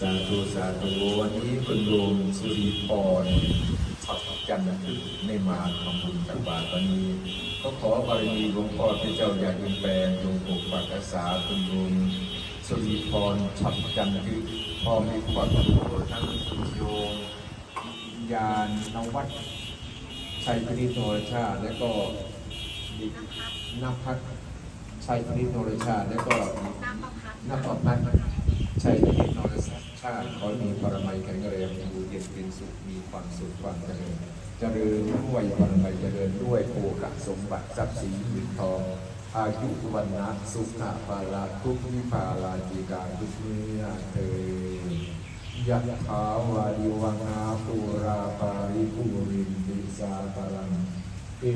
สาธุสาธุวันนี้คุณโยมสุริพรชัดจันทร์คือไม่มาทำบุญตักบาตรวันนี้ก็ขอบารมีหลวงพ่อพระเจ้าอยากยินแปลงจงปกปักรักษาคุณโยมสุริพรชัดจันทร์คือพอมีความรู้ทั้งคุโยมยานนวัดชัยพนิโนรชาและก็ดินภัทรชัยพนิโนรชาและก็น้ำประพัดนักพัฒชัยพินิจนรชา ติขอมีปรมัยแข็งแรงอยู่เย็นเป็นสุขมีความสุขความเจริญเจริญด้วยปรมัยเจริญด้วยโภคสมบัติทรัพย์สินเงินทองอายุวันนะสุขะภาลาทุกวิภาลาจิการทุกเมื่อเธอยะถาวาริวังอาปูราปาริภูรินติสาตรังเอ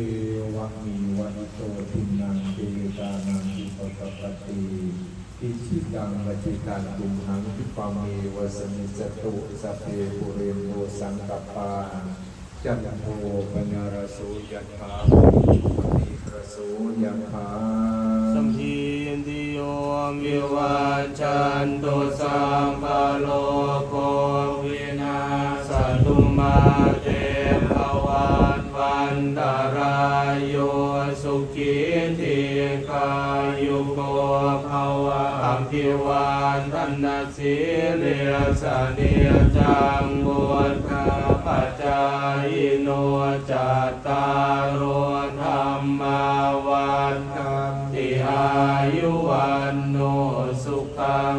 วังมีวันโตทินังเตตานังอิปตปติ อิชิตังวจิตังตุมหังคิปาเมวสมิจตุสัพเพปุเรนโตสังกปปาจันโทปนารโสยถาภิจุปติระโสยถาสัมพีติโยวิวัจจันโตสัมปโลโกวินาสตุมาเตภวันวันตารายโยสุขีทีกายุโกภวะอ ภิวานทันสีเลียสเนียจังบุตรปัจจายโนจัตตารโอธรรมาวันคันติอายุวันโนสุขัง